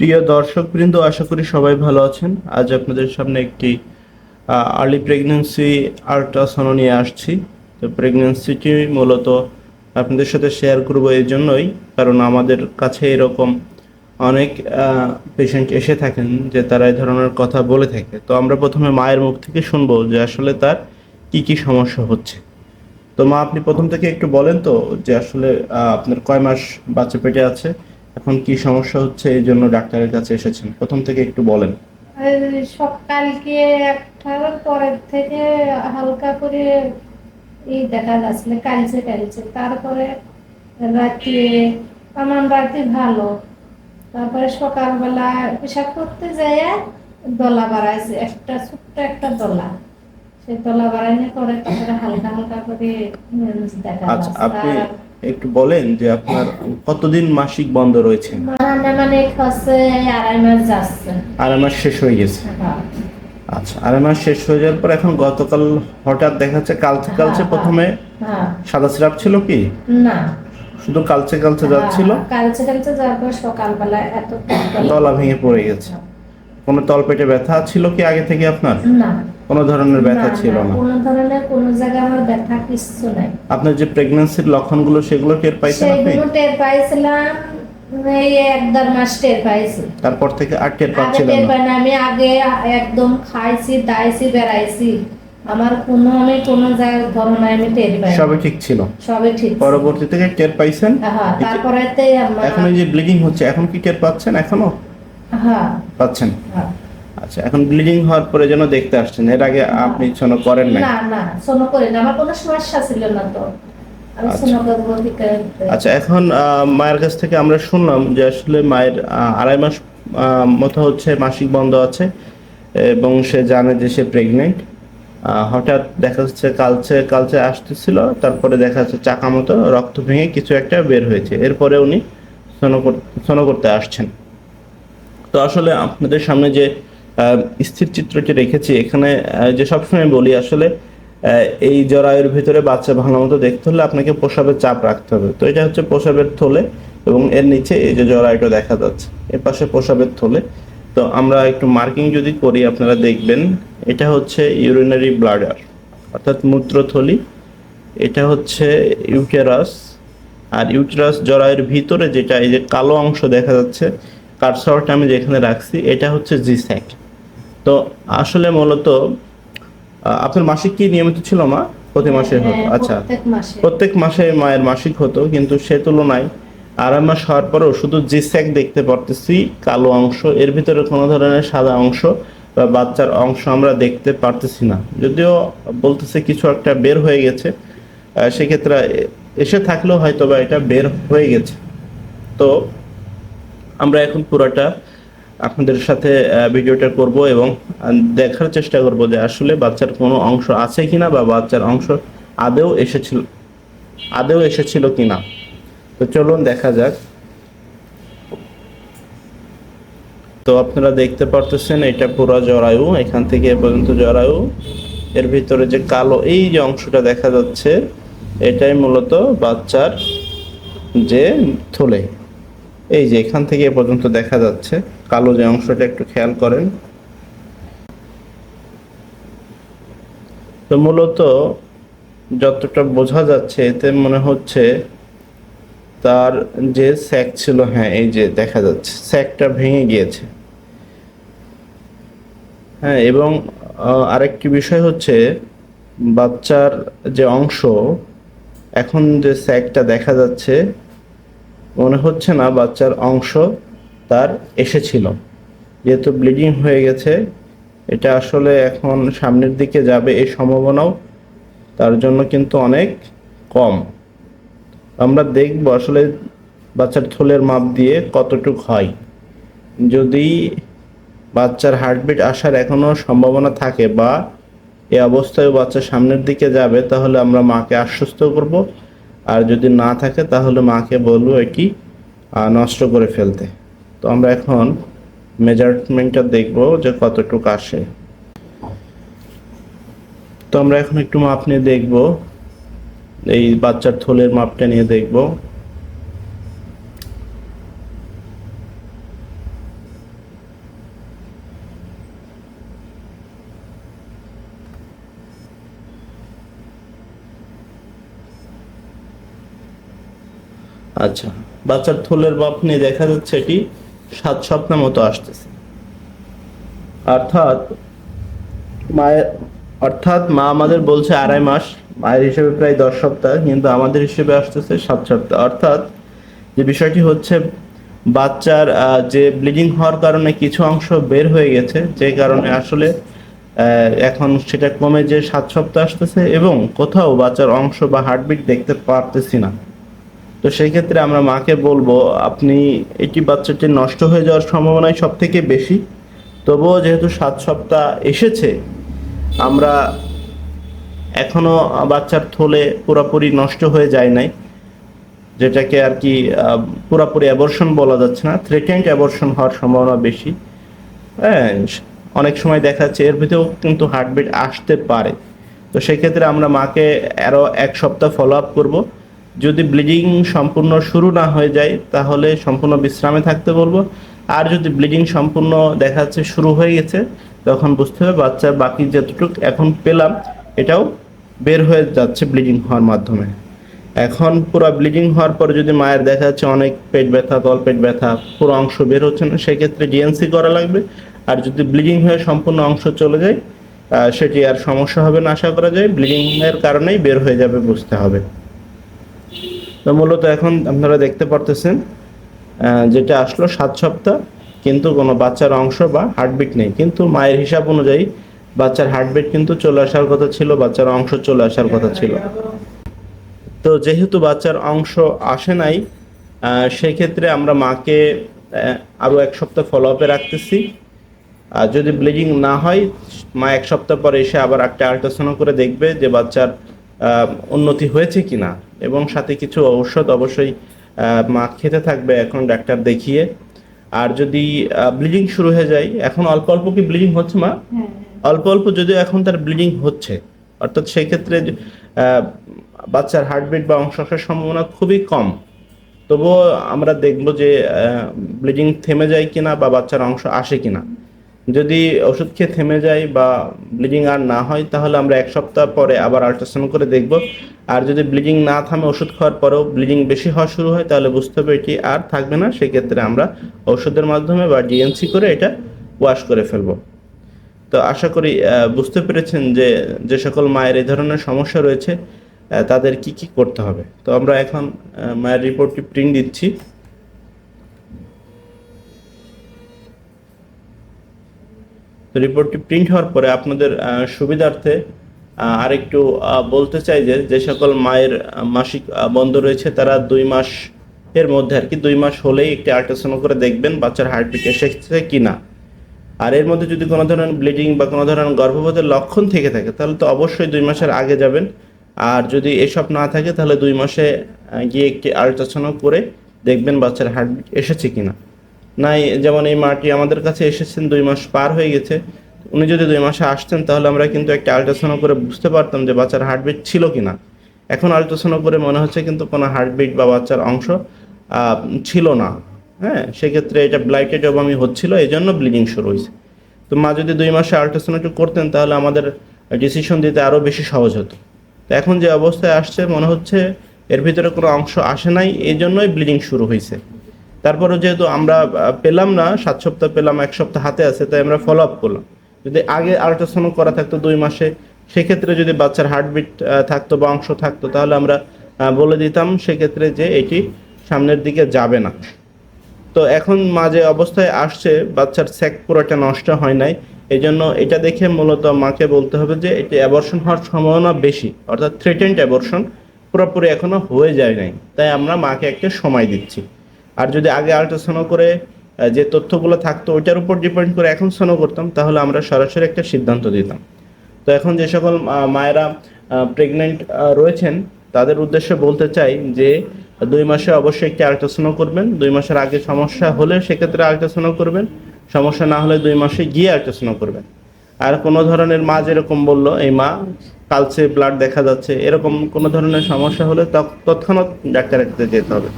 প্রিয় দর্শকবৃন্দ, আশা করি সবাই ভালো আছেন। আজ আপনাদের সামনে একটি আর্লি প্রেগন্যান্সি আল্ট্রাসাউন্ড নিয়ে আসছি। তো প্রেগন্যান্সিটি মূলত আপনাদের সাথে শেয়ার করব এই জন্যই, কারণ আমাদের কাছে এরকম অনেক পেশেন্ট এসে থাকেন যে তারা এই ধরনের কথা বলে থাকে। তো আমরা প্রথমে মায়ের মুখ থেকে শুনব যে আসলে তার কি কি সমস্যা হচ্ছে। তো মা, আপনি প্রথম থেকে একটু বলেন তো যে আসলে আপনার কয় মাস বাচ্চা পেটে আছে? এখন কি সমস্যা হচ্ছে? এই জন্য ডাক্তারের কাছে এসেছেন। প্রথম থেকে একটু বলেন। সকালকে একটার পরের থেকে হালকা করে এই দেখা যাচ্ছিল তারপরে রাতে আমার ভালো। তারপরে সকালবেলা পেশাব করতে যাই দলা বাড়াইছে একটা ছোট্ট একটা দলা। সেই দলা বাড়াইনে পরে তারপরে হালকা হালকা করে দেখা আচ্ছা যাচ্ছে। একটু বলেন যে আপনার কতদিন মাসিক বন্ধ রয়েছে? মানে আড়াই মাস শেষ হয়ে গেছে। হ্যাঁ। আচ্ছা আড়াই মাস শেষ হয়ে যাওয়ার পর এখন গতকাল হঠাৎ দেখা যাচ্ছে কালচে কালচে হ্যাঁ, প্রথমে হ্যাঁ। সাদা স্রাব ছিল কি? না। শুধু কালচে কালচে যাচ্ছিল? কালচে কালচে যাওয়ার পর সকালবেলা এত গলা ভেঙে পড়ে গেছে। কোনো তলপেটে ব্যথা ছিল কি আগে থেকে আপনার? না। কোনো ধরনের ব্যথা ছিল না? কোনো ধরনের কোনো জায়গায় আমার ব্যথা কিচ্ছু নাই। আপনার যে প্রেগন্যান্সির লক্ষণগুলো সেগুলো টের পাইছেন আপনি? সেইগুলো টের পাইছিলাম এই এক দেড় মাস টের পাইছি। তারপর থেকে আর টের না? আমি আগে একদম খাইছি দাইছি বেড়াইছি। আমার কোনো আমি কোনো জায়গায় ধরনের আমি টের পাই ঠিক ছিল? সবই ঠিক। পরবর্তী থেকে টের পাইছেন? হ্যাঁ তারপরে এখন এই যে ব্লিডিং হচ্ছে এখন কি টের পাচ্ছেন এখনও? হ্যাঁ। পাচ্ছেন? হ্যাঁ। আচ্ছা এখন ব্লিডিং হওয়ার পরে যেন দেখতে আসছেন এর আগে আপনি ছোনো করেন নাই? না না সোনো করি না আমার কোনো সমস্যা ছিল না তো। আচ্ছা। সোনো? আচ্ছা এখন মায়ের কাছ থেকে আমরা শুনলাম যে আসলে মায়ের আড়াই মাস মতো হচ্ছে মাসিক বন্ধ আছে এবং সে জানে যে সে প্রেগনেন্ট হঠাৎ দেখা যাচ্ছে কালচে কালচে আসতেছিল তারপরে দেখা যাচ্ছে চাকা মতো রক্ত ভেঙে কিছু একটা বের হয়েছে। এরপরে উনি সোনো সোনো করতে আসছেন। তো আসলে আপনাদের সামনে যে স্থির চিত্রটি রেখেছি, এখানে যে সবসময় বলি আসলে এই জরায়ুর ভিতরে বাচ্চা ভালো মতো দেখতে হলে আপনাকে প্রসাবের চাপ রাখতে হবে। তো এটা হচ্ছে প্রসাবের থলে এবং এর নিচে এই যে জরায়ুটা দেখা যাচ্ছে, এর পাশে প্রসাবের থলে। তো আমরা একটু মার্কিং যদি করি, আপনারা দেখবেন, এটা হচ্ছে ইউরিনারি ব্লাডার, অর্থাৎ মূত্রথলি। এটা হচ্ছে ইউটেরাস, আর ইউটেরাস জরায়ুর ভিতরে যেটা এই যে কালো অংশ দেখা যাচ্ছে কারসরটা আমি যেখানে রাখছি এটা হচ্ছে জিস্যাক তো আসলে মূলত আপনার মাসিক কি নিয়মিত ছিল মা? প্রতি মাসে হতো? হ্যাঁ, আচ্ছা। প্রত্যেক মাসে। মায়ের মাসিক হতো কিন্তু সে তুলনায় আড়াই মাস হওয়ার পরেও শুধু জিস্যাক দেখতে পারতেছি কালো অংশ। এর ভিতরে কোনো ধরনের সাদা অংশ বা বাচ্চার অংশ আমরা দেখতে পারতেছি না। যদিও বলতেছে কিছু একটা বের হয়ে গেছে সেক্ষেত্রে এসে থাকলেও হয়তো বা এটা বের হয়ে গেছে। তো আমরা এখন পুরোটা আপনাদের সাথে ভিডিওটা করব এবং দেখার চেষ্টা করব যে আসলে বাচ্চার কোনো অংশ আছে কিনা বা বাচ্চার অংশ আদেও এসেছিল আদেও এসেছিল কিনা। তো চলুন দেখা যাক। তো আপনারা দেখতে পারতেছেন, এটা পুরো জরায়ু, এখান থেকে পর্যন্ত জরায়ু। এর ভিতরে যে কালো এই যে অংশটা দেখা যাচ্ছে, এটাই মূলত বাচ্চার যে থলে। এই যে এখান থেকে এ পর্যন্ত দেখা যাচ্ছে। কালো যে অংশটা একটু খেয়াল করেন। তো মূলত যতটা বোঝা যাচ্ছে, এতে মনে হচ্ছে তার যে স্যাক ছিল হ্যাঁ এই যে দেখা যাচ্ছে, স্যাকটা ভেঙে গিয়েছে। হ্যাঁ এবং আরেকটি বিষয় হচ্ছে বাচ্চার যে অংশ, এখন যে স্যাকটা দেখা যাচ্ছে মনে হচ্ছে না বাচ্চার অংশ তার এসেছিল। যেহেতু ব্লিডিং হয়ে গেছে, এটা আসলে এখন সামনের দিকে যাবে এই সম্ভাবনাও, তার জন্য কিন্তু অনেক কম। আমরা দেখব আসলে বাচ্চার থলের মাপ দিয়ে কতটুক হয়। যদি বাচ্চার হার্টবিট আসার এখনও সম্ভাবনা থাকে বা এই অবস্থায় বাচ্চা সামনের দিকে যাবে, তাহলে আমরা মাকে আশ্বস্ত করব। আর যদি না থাকে, তাহলে মাকে বলব এটি নষ্ট করে ফেলতে। তো আমরা এখন মেজারমেন্টটা দেখব যে কতটুকু আসে। তো আমরা এখন একটু মাপ নিয়ে দেখব। এই বাচ্চার থলের মাপটা নিয়ে দেখব। আচ্ছা বাচ্চার থলের বাপ নিয়ে দেখা যাচ্ছে এটি সাত সপ্তাহ মতো আসতেছে। অর্থাৎ মায়ের, অর্থাৎ মা আমাদের বলছে আড়াই মাস, মায়ের হিসেবে প্রায় দশ সপ্তাহ, কিন্তু আমাদের হিসেবে আসতেছে সাত সপ্তাহ। অর্থাৎ যে বিষয়টি হচ্ছে, বাচ্চার যে ব্লিডিং হওয়ার কারণে কিছু অংশ বের হয়ে গেছে, যে কারণে আসলে এখন সেটা কমে যে সাত সপ্তাহ আসতেছে এবং কোথাও বাচ্চার অংশ বা হার্টবিট দেখতে পারতেছি না। তো সেই ক্ষেত্রে আমরা মাকে বলব, আপনি এটি বাচ্চাটি নষ্ট হয়ে যাওয়ার সম্ভাবনাই সব থেকে বেশি। তবুও যেহেতু সাত সপ্তাহ এসেছে, আমরা এখনও বাচ্চার থলে পুরোপুরি নষ্ট হয়ে যায় নাই, যেটাকে আর কি পুরোপুরি অ্যাবর্শন বলা যাচ্ছে না থ্রেটেন্ড অ্যাবর্শন হওয়ার সম্ভাবনা বেশি। হ্যাঁ অনেক সময় দেখা যাচ্ছে এর ভিতরেও কিন্তু হার্টবিট আসতে পারে। তো সেক্ষেত্রে আমরা মাকে আরও এক সপ্তাহ ফলো আপ করব। যদি ব্লিডিং সম্পূর্ণ শুরু না হয়ে যায়, তাহলে সম্পূর্ণ বিশ্রামে থাকতে বলব। আর যদি ব্লিডিং সম্পূর্ণ দেখা যাচ্ছে শুরু হয়ে গেছে, তখন বুঝতে হবে বাচ্চার বাকি যতটুকু এখন পেলাম, এটাও বের হয়ে যাচ্ছে ব্লিডিং হওয়ার মাধ্যমে। এখন পুরো ব্লিডিং হওয়ার পরে যদি মায়ের দেখা যাচ্ছে অনেক পেট ব্যথা, তল পেট ব্যথা, পুরো অংশ বের হচ্ছে না, সেক্ষেত্রে ডিএনসি করা লাগবে। আর যদি ব্লিডিং হয়ে সম্পূর্ণ অংশ চলে যায় সেটি আর সমস্যা হবে না, আশা করা যায়। ব্লিডিং এর কারণেই বের হয়ে যাবে, বুঝতে হবে। তো মূলত এখন আপনারা দেখতে পারতেছেন যেটা আসলো সাত সপ্তাহ কিন্তু কোনো বাচ্চার অংশ বা হার্টবিট নেই। কিন্তু মায়ের হিসাব অনুযায়ী বাচ্চার হার্টবিট কিন্তু চলে আসার কথা ছিল বাচ্চার অংশ চলে আসার কথা ছিল। তো যেহেতু বাচ্চার অংশ আসে নাই আহ, সেই ক্ষেত্রে আমরা মাকে আরও এক সপ্তাহ ফলো আপে রাখতেছি। আর যদি ব্লিডিং না হয় মা এক সপ্তাহ পরে এসে আবার একটা আল্ট্রাসাউন্ড করে দেখবে যে বাচ্চার উন্নতি হয়েছে কিনা। এবং সাথে কিছু ঔষধ অবশ্যই মা খেতে থাকবে এখন ডাক্তার দেখিয়ে। আর যদি ব্লিডিং শুরু হয়ে যায় এখন অল্প অল্প কি ব্লিডিং হচ্ছে মা? হ্যাঁ অল্প অল্প যদিও এখন তার ব্লিডিং হচ্ছে অর্থাৎ সেই ক্ষেত্রে বাচ্চার হার্টবিট বা অংশ আসার সম্ভাবনা খুবই কম। তবুও আমরা দেখব যে ব্লিডিং থেমে যায় কিনা বা বাচ্চার অংশ আসে কিনা। যদি ওষুধ খেয়ে থেমে যায় বা ব্লিডিং আর না হয়, তাহলে আমরা এক সপ্তাহ পরে আবার আল্ট্রাসাউন্ড করে দেখব। আর যদি ব্লিডিং না থামে ওষুধ খাওয়ার পরেও ব্লিডিং বেশি হওয়া শুরু হয়, তাহলে বুঝতে হবে এটি আর থাকবে না। সেক্ষেত্রে আমরা ওষুধের মাধ্যমে বা ডিএনসি করে এটা ওয়াশ করে ফেলব। তো আশা করি বুঝতে পেরেছেন যে যে সকল মায়ের এই ধরনের সমস্যা রয়েছে তাদের কি কি করতে হবে। তো আমরা এখন মায়ের রিপোর্টটি প্রিন্ট দিচ্ছি। তো রিপোর্টটি প্রিন্ট হওয়ার পরে আপনাদের সুবিধার্থে আহ, আরেকটু বলতে চাই যে যে সকল মায়ের মাসিক বন্ধ রয়েছে তারা দুই মাস এর মধ্যে আর কি দুই মাস হলেই একটি আল্ট্রাসাউন্ড করে দেখবেন বাচ্চার হার্টবিট এসেছে কি না আর এর মধ্যে যদি কোনো ধরনের ব্লিডিং বা কোনো ধরনের গর্ভপাতের লক্ষণ থেকে থাকে তাহলে তো অবশ্যই দুই মাসের আগে যাবেন। আর যদি এসব না থাকে তাহলে দুই মাসে গিয়ে একটি আল্ট্রাসাউন্ড করে দেখবেন বাচ্চার হার্টবিট এসেছে কিনা। নাই, যেমন এই মাটি আমাদের কাছে এসেছেন দুই মাস পার হয়ে গেছে। উনি যদি দুই মাসে আসতেন, তাহলে আমরা কিন্তু একটা আল্ট্রাসাউন্ড করে বুঝতে পারতাম যে বাচ্চার হার্টবিট ছিল কি না এখন আল্ট্রাসাউন্ড করে মনে হচ্ছে কিন্তু কোনো হার্টবিট বা বাচ্চার অংশ ছিল না। হ্যাঁ সেক্ষেত্রে এটা ব্লাইটেড আমি হচ্ছিল এই জন্য ব্লিডিং শুরু হয়েছে। তো মা যদি দুই মাসে আল্ট্রাসাউন্ড একটু করতেন, তাহলে আমাদের ডিসিশন দিতে আরও বেশি সহজ হতো। তো এখন যে অবস্থায় আসছে, মনে হচ্ছে এর ভিতরে কোনো অংশ আসে নাই এই জন্যই ব্লিডিং শুরু হয়েছে। তারপরে যেহেতু আমরা পেলাম না, সাত সপ্তাহ পেলাম, এক সপ্তাহ হাতে আছে, তাই আমরা ফলো আপ করলাম। যদি আগে আল্ট্রাসাউন্ড করা থাকতো দুই মাসে, সেক্ষেত্রে যদি বাচ্চার হার্টবিট থাকতো বা অংশ থাকতো, তাহলে আমরা বলে দিতাম, সেক্ষেত্রে যে এটি সামনের দিকে যাবে না। তো এখন মাঝে অবস্থায় আসছে, বাচ্চার স্যাক পুরোটা নষ্ট হয় নাই। এই জন্য এটা দেখে মূলত মাকে বলতে হবে যে, এটি অ্যাবর্শন হওয়ার সম্ভাবনা বেশি, অর্থাৎ থ্রেটেন্ড অ্যাবর্শন পুরোপুরি এখনও হয়ে যায় নাই। তাই আমরা মাকে একটা সময় দিচ্ছি। আর যদি আগে আল্ট্রাসাউন্ড করে যে তথ্যগুলো থাকতো, ওইটার উপর ডিপেন্ড করে এখন সোনো করতাম, তাহলে আমরা সরাসরি একটা সিদ্ধান্ত দিতাম। তো এখন যে সকল মায়েরা প্রেগনেন্ট রয়েছেন, তাদের উদ্দেশ্যে বলতে চাই যে, দুই মাসে অবশ্যই একটি আল্ট্রাসাউন্ড করবেন। দুই মাসের আগে সমস্যা হলে সেক্ষেত্রে আল্ট্রাসাউন্ড করবেন। সমস্যা না হলে দুই মাসে গিয়ে আল্ট্রাসাউন্ড করবেন। আর কোনো ধরনের মা যেরকম বলল, এই মা কালচে ব্লাড দেখা যাচ্ছে, এরকম কোনো ধরনের সমস্যা হলে তৎক্ষণাৎ ডাক্তারের কাছে যেতে হবে।